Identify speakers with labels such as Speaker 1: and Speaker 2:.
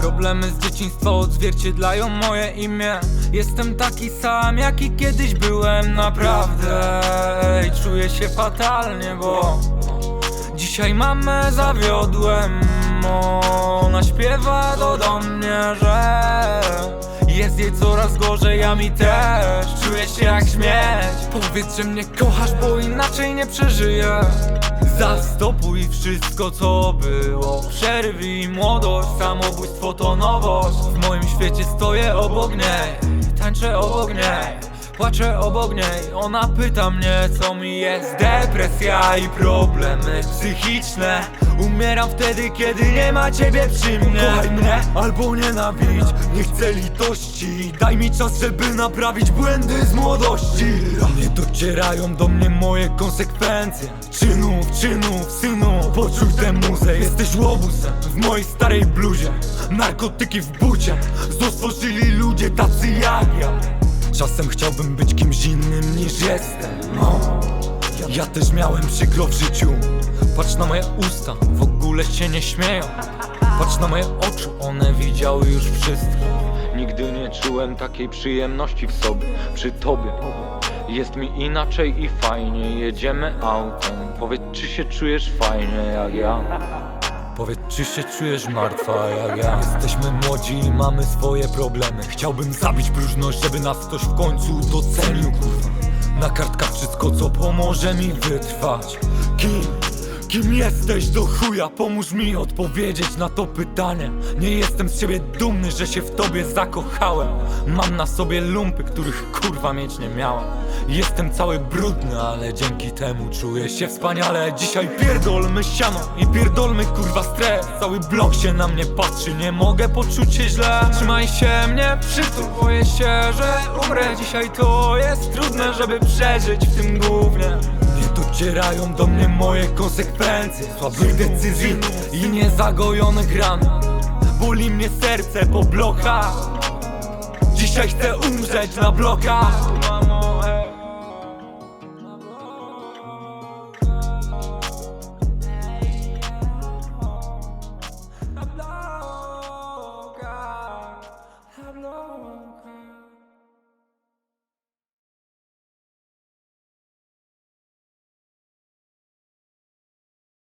Speaker 1: Problemy z dzieciństwa odzwierciedlają moje imię. Jestem taki sam, jaki kiedyś byłem naprawdę. Czuję się fatalnie, bo Dzisiaj mamę zawiodłem. Ona śpiewa do, do mnie, że Jest jej coraz gorzej, a mi też. Czuję się jak śmieć. Powiedz, że mnie kochasz, bo inaczej nie przeżyję Zastopuj wszystko co było. Przerwij młodość, samobójstwo to nowość. W moim świecie stoję obok niej Tańczę obok niej Płaczę obok niej, ona pyta mnie co mi jest Depresja i problemy psychiczne. Umieram wtedy, kiedy nie ma ciebie przy mnie. Kochaj mnie albo nienawidź, nie chcę litości. Daj mi czas, żeby naprawić błędy z młodości. Nie docierają do mnie moje konsekwencje. Czynów, czynów, synu, poczuj tę muzę Jesteś łobuzem w mojej starej bluzie. Narkotyki w bucie, stworzyli ludzie tacy jak ja Czasem chciałbym być kimś innym niż jestem. No. Ja też miałem przykro w życiu. Patrz na moje usta, w ogóle się nie śmieją. Patrz na moje oczy, one widziały już wszystko. Nigdy nie czułem takiej przyjemności w sobie, przy tobie. Jest mi inaczej i fajnie, jedziemy autem. Powiedz, czy się czujesz fajnie jak ja Powiedz, czy się czujesz martwa jak ja Jesteśmy młodzi i mamy swoje problemy Chciałbym zabić próżność, żeby nas ktoś w końcu docenił. Na kartkach wszystko, co pomoże mi wytrwać Kim? Kim jesteś do chuja? Pomóż mi odpowiedzieć na to pytanie. Nie jestem z siebie dumny, że się w tobie zakochałem. Mam na sobie lumpy, których kurwa mieć nie miałem. Jestem cały brudny, ale dzięki temu czuję się wspaniale. Dzisiaj pierdolmy siano i pierdolmy kurwa stres. Cały blok się na mnie patrzy, nie mogę poczuć się źle. Trzymaj się mnie przytul, boję się, że umrę. Dzisiaj to jest trudne, żeby przeżyć w tym gównie. nie docierają do mnie moje konsekwencje Słabych decyzji i niezagojonych ran Boli mnie serce po blokach. Dzisiaj chcę umrzeć na blokach